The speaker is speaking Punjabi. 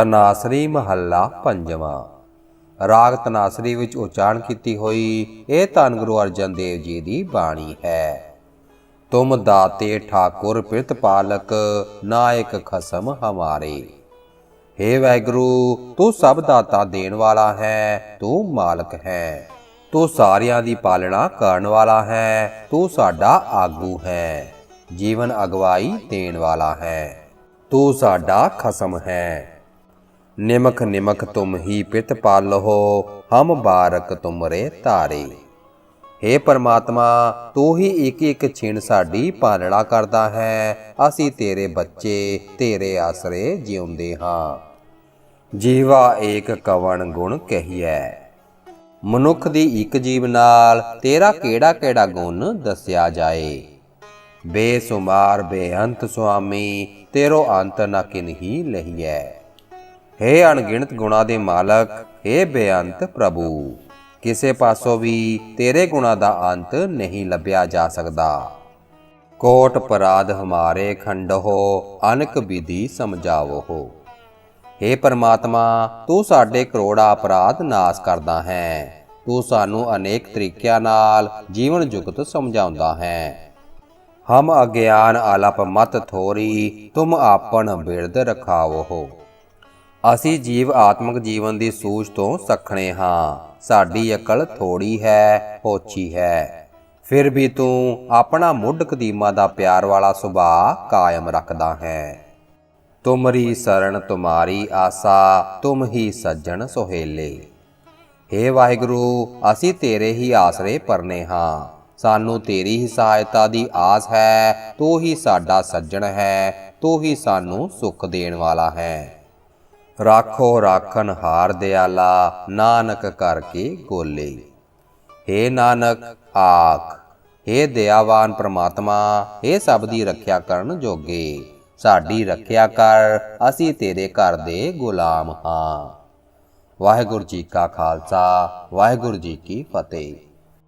ਤਨਾਸਰੀ ਮਹੱਲਾ ਪੰਜਵਾਂ। ਰਾਗ ਤਨਾਸਰੀ ਵਿੱਚ ਉਚਾਰਨ ਕੀਤੀ ਹੋਈ ਇਹ ਧੰਨ ਗੁਰੂ ਅਰਜਨ ਦੇਵ ਜੀ ਦੀ ਬਾਣੀ ਹੈ। ਤੁਮ ਦਾਤੇ ਠਾਕੁਰ ਪ੍ਰਿਤ ਪਾਲਕ, ਨਾਇਕ ਖਸਮ ਹਮਾਰੇ। हे ਵਾਹਿਗੁਰੂ ਤੂੰ ਸਭ ਦਾਤਾ ਦੇਣ ਵਾਲਾ ਹੈ, ਤੂੰ ਮਾਲਕ ਹੈ। ਤੂੰ ਸਾਰਿਆਂ ਦੀ ਪਾਲਣਾ ਕਰਨ ਵਾਲਾ ਹੈ, ਤੂੰ ਸਾਡਾ ਆਗੂ ਹੈ। ਜੀਵਨ ਅਗਵਾਈ ਦੇਣ ਵਾਲਾ ਹੈ। ਤੂੰ ਸਾਡਾ ਖਸਮ ਹੈ। ਨਿਮਖ ਨਿਮਖ ਤੁਮ ਹੀ ਪਿਤ ਪਾਲੋ ਹਮ ਬਾਰਕ ਤੁਮਰੇ ਤਾਰੇ हे ਪਰਮਾਤਮਾ, ਤੂੰ ਹੀ ਇੱਕ ਇੱਕ ਛਿਣ ਸਾਡੀ ਪਾਲਣਾ ਕਰਦਾ ਹੈ, ਅਸੀਂ ਤੇਰੇ ਬੱਚੇ, ਤੇਰੇ ਆਸਰੇ ਜਿਉਂਦੇ ਹਾਂ। ਜੀਵਾ ਏਕ ਕਵਣ ਗੁਣ ਕਹੀਐ। ਮਨੁੱਖ ਦੀ ਇੱਕ ਜੀਵ ਨਾਲ ਤੇਰਾ ਕਿਹੜਾ ਕਿਹੜਾ ਗੁਣ ਦੱਸਿਆ ਜਾਏ? ਬੇਸੁਮਾਰ, ਬੇਅੰਤ ਸੁਆਮੀ, ਤੇਰੋ ਅੰਤ ਨ ਕਿਨਹੀ ਲਹੀਐ। हे ਅਣਗਿਣਤ ਗੁਣਾ ਦੇ ਮਾਲਕ हे ਬੇਅੰਤ ਪ੍ਰਭੂ ਕਿਸੇ ਪਾਸੋਂ ਵੀ ਤੇਰੇ ਗੁਣਾ ਦਾ ਅੰਤ ਨਹੀਂ ਲੱਭਿਆ ਜਾ ਸਕਦਾ ਕੋਟ ਪਰਾਧ ਹਮਾਰੇ ਖੰਡਹੋ ਅਨਕ ਵਿਧੀ ਸਮਝਾਵੋ ਹੋ हे ਪਰਮਾਤਮਾ ਤੂੰ ਸਾਡੇ ਕਰੋੜਾ ਅਪਰਾਧ ਨਾਸ ਕਰਦਾ ਹੈ ਤੂੰ ਸਾਨੂੰ ਅਨੇਕ ਤਰੀਕਿਆਂ ਨਾਲ ਜੀਵਨ ਜੁਗਤ ਸਮਝਾਉਂਦਾ ਹੈ ਹਮ ਅਗਿਆਨ ਆਲਪ ਮਤ ਥੋਰੀ ਤੁਮ ਆਪਨ ਬਿਰਦ ਰਖਾਵੋ ਹੋ ਅਸੀਂ ਜੀਵ ਆਤਮਿਕ ਜੀਵਨ ਦੀ ਸੂਝ ਤੋਂ ਸਖਣੇ ਹਾਂ। ਸਾਡੀ ਅਕਲ ਥੋੜੀ ਹੈ ਹੋਛੀ ਹੈ। ਫਿਰ ਵੀ ਤੂੰ ਆਪਣਾ ਮੁੱਢ ਕਦੀਮਾ ਦਾ ਪਿਆਰ ਵਾਲਾ ਸੁਭਾਅ ਕਾਇਮ ਰੱਖਦਾ ਹੈ। ਤੁਮਰੀ ਸਰਣ ਤੁਮਾਰੀ ਆਸਾ, ਤੁਮ ਹੀ ਸੱਜਣ ਸੁਹੇਲੇ। हे ਵਾਹਿਗੁਰੂ, ਅਸੀਂ ਤੇਰੇ ਹੀ ਆਸਰੇ ਪਰਨੇ ਹਾਂ। ਸਾਨੂੰ ਤੇਰੀ ਹੀ ਸਹਾਇਤਾ ਦੀ ਆਸ ਹੈ, ਤੂੰ ਹੀ ਸਾਡਾ ਸੱਜਣ ਹੈ, ਤੂੰ ਹੀ ਸਾਨੂੰ ਸੁੱਖ ਦੇਣ ਵਾਲਾ ਹੈ। ਰਾਖੋ ਰਾਖਨ ਹਾਰ ਦਿਆਲਾ ਨਾਨਕ ਕਰਕੇ ਗੋਲੇ हे ਨਾਨਕ ਆਖ हे ਦਇਆਵਾਨ ਪ੍ਰਮਾਤਮਾ हे ਸਭ ਦੀ ਰੱਖਿਆ ਕਰਨ ਜੋਗੇ ਸਾਡੀ ਰੱਖਿਆ ਕਰ ਅਸੀਂ ਤੇਰੇ ਘਰ ਦੇ ਗੁਲਾਮ ਹਾਂ ਵਾਹਿਗੁਰੂ ਜੀ ਕਾ ਖਾਲਸਾ ਵਾਹਿਗੁਰੂ ਜੀ ਕੀ ਫਤਿਹ